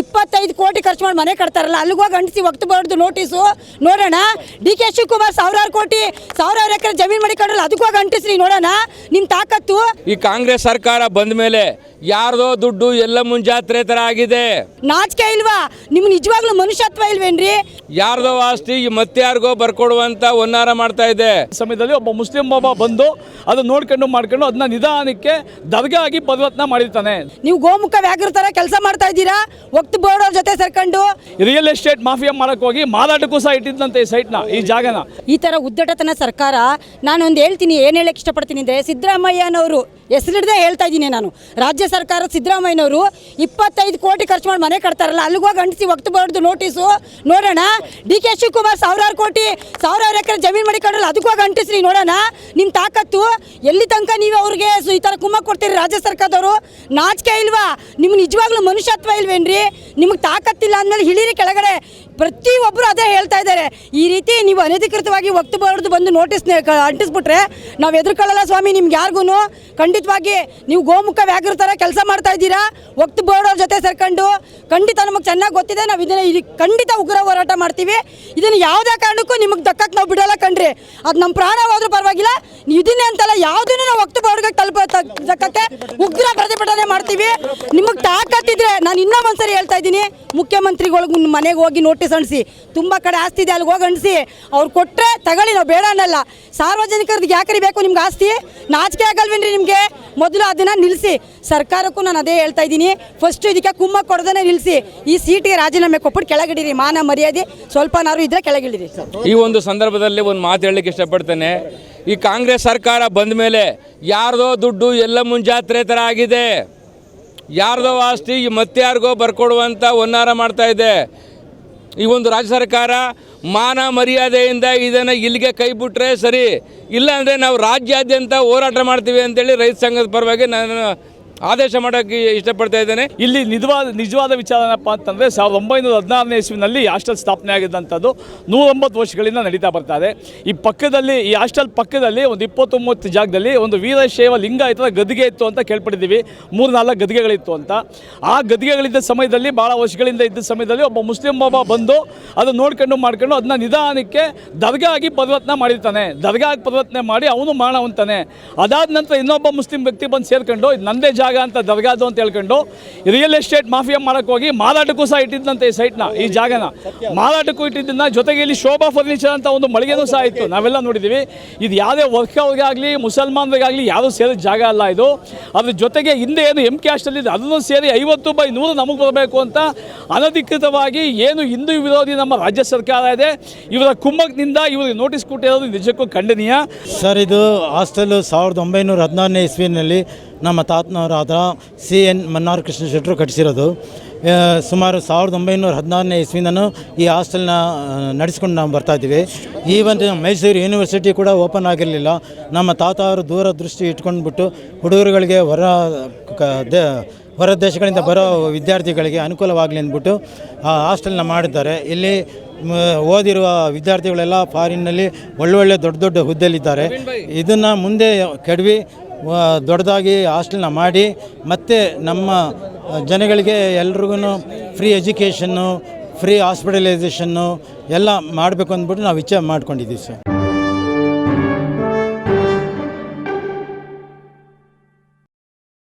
ಇಪ್ಪತ್ತೈದು ಕೋಟಿ ಖರ್ಚು ಮಾಡಿ ಮನೆ ಕಟ್ತಾರಲ್ಲ ಅಲ್ಲಿಗೆ ಹೋಗಿ ಅಂಟಿಸಿ ವಕ್ತು ಬರ್ದು ನೋಟಿಸು ನೋಡೋಣ ಡಿ ಕೆ ಶಿವಕುಮಾರ್ ಸಾವಿರಾರು ಕೋಟಿ ಸಾವಿರಾರು ಎಕರೆ ಜಮೀನು ಮಾಡಿ ಅದಕ್ಕೆ ಹೋಗಿ ಅಂಟಿಸ್ರಿ ನೋಡೋಣ. ನಿಮ್ಮ ತಾಕತ್ತು? ಈ ಕಾಂಗ್ರೆಸ್ ಸರ್ಕಾರ ಬಂದ ಮೇಲೆ ಯಾರ್ದೋ ದುಡ್ಡು ಎಲ್ಲ ಮುಂಜಾತ್ರೆ ತರ ಆಗಿದೆ. ನಾಚಿಕೆ ಇಲ್ವಾ? ನಿಮ್ ನಿಜವಾಗ್ಲೂ ಮನುಷ್ಯತ್ವ ಇಲ್ವೇನ್ರಿ? ಯಾರ್ದೋ ಆಸ್ತಿ ಈ ಮತ್ತಾರ್ಗೋ ಬರ್ಕೊಡುವಂತ ಒನ್ನಾರ ಮಾಡ್ತಾ ಇದೆ. ಸಮಯದಲ್ಲಿ ಒಬ್ಬ ಮುಸ್ಲಿಂ ಒಬ್ಬ ಬಂದು ಅದನ್ನ ನೋಡ್ಕೊಂಡು ಮಾಡ್ಕೊಂಡು ಅದನ್ನ ನಿಧಾನಕ್ಕೆ ದರ್ಗಾ ಆಗಿ ಪರಿವರ್ತನೆ ಮಾಡಿರ್ತಾನೆ. ನೀವು ಗೋಮುಖ ವ್ಯಾಘ್ರ ಕೆಲಸ ಮಾಡ್ತಾ ಇದ್ದೀರಾ? ವಕ್ತು ಬೋರ್ಡ್ ಅವ್ರ ಜೊತೆ ಸೇರ್ಕೊಂಡು ರಿಯಲ್ ಎಸ್ಟೇಟ್ ಮಾಫಿಯಾ ಮಾಡಕ್ ಹೋಗಿ ಮಾರಾಟಕ್ಕೂ ಸಹ ಇಟ್ಟಿದ್ದಂತೆ ಈ ಸೈಟ್ನ ಈ ಜಾಗನ. ಈ ಥರ ಉದ್ದಟತನ ಸರ್ಕಾರ ನಾನೊಂದು ಹೇಳ್ತೀನಿ ಏನು ಹೇಳಕ್ಕೆ ಇಷ್ಟಪಡ್ತೀನಿ ಅಂದರೆ ಸಿದ್ದರಾಮಯ್ಯನವರು ಹೆಸರಿಡದೆ ಹೇಳ್ತಾ ಇದ್ದೀನಿ ನಾನು. ರಾಜ್ಯ ಸರ್ಕಾರ ಸಿದ್ದರಾಮಯ್ಯನವರು ಇಪ್ಪತ್ತೈದು ಕೋಟಿ ಖರ್ಚು ಮಾಡಿ ಮನೆ ಕಟ್ತಾರಲ್ಲ, ಅಲ್ಲಿಗೆ ಹೋಗಿ ಅಂಟಿಸಿ ವಕ್ತು ಬರ್ದು ನೋಟಿಸು. ನೋಡೋಣ. ಡಿ ಕೆ ಶಿವಕುಮಾರ್ ಸಾವಿರಾರು ಕೋಟಿ, ಸಾವಿರಾರು ಎಕರೆ ಜಮೀನು ಮಾಡಿಕೊಂಡ್ರಲ್ಲ ಅದಕ್ಕೆ ಹೋಗಿ ಅಂಟಿಸ್ರಿ, ನೋಡೋಣ. ನಿಮ್ಮ ತಾಕತ್ತು, ಎಲ್ಲಿ ತನಕ ನೀವು ಅವ್ರಿಗೆ ಈ ಥರ ಕುಮ್ಮ ಕೊಡ್ತೀರಿ ರಾಜ್ಯ ಸರ್ಕಾರದವರು? ನಾಚಿಕೆ ಇಲ್ವಾ? ನಿಮ್ಗೆ ನಿಜವಾಗ್ಲೂ ಮನುಷ್ಯತ್ವ ಇಲ್ವೇನ್ರಿ? ನಿಮಗೆ ತಾಕತ್ತಿಲ್ಲ ಅಂದಮೇಲೆ ಹಿಳಿರಿ ಕೆಳಗಡೆ. ಪ್ರತಿಯೊಬ್ಬರು ಅದೇ ಹೇಳ್ತಾ ಇದ್ದಾರೆ. ಈ ರೀತಿ ನೀವು ಅನಧಿಕೃತವಾಗಿ ವಕ್ತು ಬೋರ್ಡ್ ಬಂದು ನೋಟಿಸ್ ಅಂಟಿಸ್ಬಿಟ್ರೆ ನಾವು ಎದುರ್ಕೊಳ್ಳಲ್ಲ ಸ್ವಾಮಿ, ನಿಮ್ಗೆ ಯಾರಿಗೂ ಖಂಡಿತವಾಗಿ ನೀವು ಗೋಮುಖ ವ್ಯಾಘ್ರ ಥರ ಕೆಲಸ ಮಾಡ್ತಾ ಇದ್ದೀರಾ? ಒಕ್ತು ಬೋರ್ಡ್ ಜೊತೆ ಸೇರ್ಕೊಂಡು ಖಂಡಿತ ನಮಗೆ ಚೆನ್ನಾಗಿ ಗೊತ್ತಿದೆ, ನಾವು ಇದನ್ನ ಇಲ್ಲಿ ಖಂಡಿತ ಉಗ್ರ ಹೋರಾಟ ಮಾಡ್ತೀವಿ. ಇದನ್ನು ಯಾವುದೇ ಕಾರಣಕ್ಕೂ ನಿಮಗೆ ದಕ್ಕಕ್ಕೆ ನಾವು ಬಿಡೋಲ್ಲ ಕಣ್ರಿ. ಅದು ನಮ್ಮ ಪ್ರಾಣ ಹೋದ್ರೂ ಪರವಾಗಿಲ್ಲ, ಇದನ್ನೇ ಅಂತಲ್ಲ ಯಾವುದನ್ನು ನಾವು ಒಕ್ತು ಬೋರ್ಡ್ಗೆ ತಲುಪ ದಕ್ಕಕ್ಕೆ ಉಗ್ರ ಪ್ರತಿಭಟನೆ ಮಾಡ್ತೀವಿ. ನಿಮಗೆ ತಾಕತ್ತಿದ್ರೆ ನಾನು ಇನ್ನೂ ಒಂದ್ಸರಿ ಹೇಳ್ತಾ ಇದ್ದೀನಿ ಮುಖ್ಯಮಂತ್ರಿಗಳಿಗೆ ಮನೆಗೆ ಹೋಗಿ ನೋಟಿಸ್ ಅಂಟಿಸಿ ತುಂಬ ಕಡೆ ಆಸ್ತಿ ಇದೆ, ಅಲ್ಲಿಗೆ ಹೋಗಿ ಅಂಟಿಸಿ ಅವ್ರು ಕೊಟ್ಟರೆ ತಗೊಳ್ಳಿ, ನಾವು ಬೇಡ ಅನ್ನಲ್ಲ. ಸಾರ್ವಜನಿಕರಿಗೆ ಯಾಕ್ರಿ ಬೇಕು ನಿಮ್ಗೆ ಆಸ್ತಿ? ನಾಚಿಕೆ ಆಗಲ್ವೇನ್ರಿ ನಿಮಗೆ? ಮೊದಲು ಅದನ್ನು ನಿಲ್ಲಿಸಿ ಸರ್ಕಾರಕ್ಕೂ ನಾನು ಅದೇ ಹೇಳ್ತಾ ಇದ್ದೀನಿ. ಫಸ್ಟು ಇದಕ್ಕೆ ಕುಮ್ಮ ಕೊಡದೇ ನಿಲ್ಲಿಸಿ ಈ ಸೀಟಿಗೆ ರಾಜೀನಾಮೆ ಕೊಟ್ಬಿಟ್ಟು ಕೆಳಗಿಡಿರಿ, ಮಾನ ಮರ್ಯಾದೆ. ಸ್ವಲ್ಪನಾರು ಇದ್ರೆ ಕೆಳಗಿಳಿರಿ ಈ ಒಂದು ಸಂದರ್ಭದಲ್ಲಿ ಒಂದು ಮಾತು ಹೇಳಲಿಕ್ಕೆ ಇಷ್ಟಪಡ್ತೇನೆ. ಈ ಕಾಂಗ್ರೆಸ್ ಸರ್ಕಾರ ಬಂದ ಮೇಲೆ ಯಾರ್ದೋ ದುಡ್ಡು ಎಲ್ಲ ಮುಂಜಾತ್ರೆ ಥರ ಆಗಿದೆ. ಯಾರ್ದೋ ಆಸ್ತಿ ಮತ್ತಾರಿಗೋ ಬರ್ಕೊಡುವಂಥ ಒನ್ನಾರ ಮಾಡ್ತಾ ಇದೆ. ಈ ಒಂದು ರಾಜ್ಯ ಸರ್ಕಾರ ಮಾನ ಮರ್ಯಾದೆಯಿಂದ ಇದನ್ನು ಇಲ್ಲಿಗೆ ಕೈ ಬಿಟ್ಟರೆ ಸರಿ. ಇಲ್ಲಾಂದರೆ ನಾವು ರಾಜ್ಯಾದ್ಯಂತ ಹೋರಾಟ ಮಾಡ್ತೀವಿ ಅಂತೇಳಿ ರೈತ ಸಂಘದ ಪರವಾಗಿ ನಾನು ಆದೇಶ ಮಾಡೋಕ್ಕೆ ಇಷ್ಟಪಡ್ತಾ ಇದ್ದೇನೆ. ಇಲ್ಲಿ ನಿಜವಾದ ನಿಜವಾದ ವಿಚಾರ ಏನಪ್ಪ ಅಂತಂದರೆ ಸಾವಿರದ ಒಂಬೈನೂರ ಹದಿನಾರನೇ ಇಸ್ವಿನಲ್ಲಿ ಹಾಸ್ಟೆಲ್ ಸ್ಥಾಪನೆ ಆಗಿದ್ದಂಥದ್ದು ನೂರೊಂಬತ್ತು ವರ್ಷಗಳಿಂದ ನಡೀತಾ ಬರ್ತಾ ಇದೆ. ಈ ಪಕ್ಕದಲ್ಲಿ, ಈ ಹಾಸ್ಟೆಲ್ ಪಕ್ಕದಲ್ಲಿ ಒಂದು ಇಪ್ಪತ್ತೊಂಬತ್ತು ಜಾಗದಲ್ಲಿ ಒಂದು ವೀರಶೈವ ಲಿಂಗ ಲಿಂಗಾಯತದ ಗದಿಗೆ ಇತ್ತು ಅಂತ ಕೇಳ್ಪಟ್ಟಿದ್ದೀವಿ. ಮೂರು ನಾಲ್ಕು ಗದ್ದಿಗೆಗಳಿತ್ತು ಅಂತ. ಆ ಗದಿಗೆಗಳಿದ್ದ ಸಮಯದಲ್ಲಿ ಭಾಳ ವರ್ಷಗಳಿಂದ ಇದ್ದ ಸಮಯದಲ್ಲಿ ಒಬ್ಬ ಮುಸ್ಲಿಂ ಬಾಬಾ ಬಂದು ಅದನ್ನು ನೋಡ್ಕೊಂಡು ಮಾಡ್ಕೊಂಡು ಅದನ್ನ ನಿಧಾನಕ್ಕೆ ದರ್ಗಾ ಆಗಿ ಪರಿವರ್ತನೆ ಮಾಡಿರ್ತಾನೆ. ದರ್ಗಾ ಆಗಿ ಪರಿವರ್ತನೆ ಮಾಡಿ ಅವನು ಮಾಡವಂತಾನೆ ಅದಾದ ನಂತರ ಇನ್ನೊಬ್ಬ ಮುಸ್ಲಿಂ ವ್ಯಕ್ತಿ ಬಂದು ಸೇರ್ಕೊಂಡು ನಂದೇ ಜಾಗ ಅಂತ ದರ್ಗಾದು ಅಂತ ಹೇಳ್ಕೊಂಡು ರಿಯಲ್ ಎಸ್ಟೇಟ್ ಮಾಫಿಯಾ ಮಾಡಕ್ ಹೋಗಿ ಮಾರಾಟಕ್ಕೂ ಸಹ ಇಟ್ಟಿದ್ದಂತೆ ಈ ಸೈಟ್ನ ಈ ಜಾಗನ. ಮಾರಾಟಕ್ಕೂ ಇಟ್ಟಿದ್ದನ್ನ ಜೊತೆಗೆ ಇಲ್ಲಿ ಶೋಭಾ ಫರ್ನಿಚರ್ ಅಂತ ಒಂದು ಮಳಿಗೆನೂ ಸಹ ಇತ್ತು. ನಾವೆಲ್ಲ ನೋಡಿದ್ದೀವಿ ಇದು ಯಾವುದೇ ವರ್ಕ್ ಅವ್ರಿಗಾಗಲಿ ಮುಸಲ್ಮಾನರಿಗಾಗಲಿ ಯಾರೂ ಸೇರಿದ ಜಾಗ ಅಲ್ಲ ಇದು. ಅದ್ರ ಜೊತೆಗೆ ಹಿಂದೆ ಏನು ಎಂ ಕ್ಯಾಸ್ಟಲ್ಲಿದೆ ಅದನ್ನು ಸೇರಿ ಐವತ್ತು ಬೈ ನೂರು ನಮಗೆ ಬರಬೇಕು ಅಂತ ಅನಧಿಕೃತವಾಗಿ ಏನು ಹಿಂದೂ ವಿರೋಧಿ ನಮ್ಮ ರಾಜ್ಯ ಸರ್ಕಾರ ಇದೆ. ಇವರ ಕುಮ್ಮಕ್ನಿಂದ ಇವರಿಗೆ ನೋಟಿಸ್ ಕೊಟ್ಟಿರೋದು ನಿಜಕ್ಕೂ ಖಂಡನೀಯ. ಸರ್, ಇದು ಹಾಸ್ಟೆಲ್ ಸಾವಿರದ ಒಂಬೈನೂರ ಹದಿನಾರನೇ ಇಸ್ವಿನಲ್ಲಿ ನಮ್ಮ ತಾತನವರಾದ ಸಿ ಎನ್ ಮನ್ನಾರ್ ಕೃಷ್ಣ ಶೆಟ್ಟರು ಕಟ್ಟಿಸಿರೋದು ಸುಮಾರು ಸಾವಿರದ ಒಂಬೈನೂರ ಹದಿನಾರನೇ ಇಸ್ವಿನೂ ಈ ಹಾಸ್ಟೆಲ್ನ ನಡೆಸ್ಕೊಂಡು ನಾವು ಬರ್ತಾ ಇದ್ದೀವಿ. ಒಂದು ಮೈಸೂರು ಯೂನಿವರ್ಸಿಟಿ ಕೂಡ ಓಪನ್ ಆಗಿರಲಿಲ್ಲ. ನಮ್ಮ ತಾತ ಅವರು ದೂರದೃಷ್ಟಿ ಇಟ್ಕೊಂಡ್ಬಿಟ್ಟು ಹುಡುಗರುಗಳಿಗೆ ಹೊರ ಕ- ದೇ ಹೊರ ದೇಶಗಳಿಂದ ಬರೋ ವಿದ್ಯಾರ್ಥಿಗಳಿಗೆ ಅನುಕೂಲವಾಗಲಿ ಅಂದ್ಬಿಟ್ಟು ಆ ಹಾಸ್ಟೆಲ್ನ ಮಾಡಿದ್ದಾರೆ. ಇಲ್ಲಿ ಓದಿರುವ ವಿದ್ಯಾರ್ಥಿಗಳೆಲ್ಲ ಫಾರಿನ್ನಲ್ಲಿ ಒಳ್ಳೊಳ್ಳೆ ದೊಡ್ಡ ದೊಡ್ಡ ಹುದ್ದೆಯಲ್ಲಿದ್ದಾರೆ. ಇದನ್ನು ಮುಂದೆ ಕೆಡವಿ ದೊಡ್ಡದಾಗಿ ಹಾಸ್ಟೆಲ್ನ ಮಾಡಿ ಮತ್ತು ನಮ್ಮ ಜನಗಳಿಗೆ ಎಲ್ರಿಗೂ ಫ್ರೀ ಎಜುಕೇಷನ್ನು, ಫ್ರೀ ಹಾಸ್ಪಿಟಲೈಸೇಷನ್ನು ಎಲ್ಲ ಮಾಡಬೇಕು ಅಂದ್ಬಿಟ್ಟು ನಾವು ವಿಚಾರ ಮಾಡ್ಕೊಂಡಿದ್ದೀವಿ ಸರ್.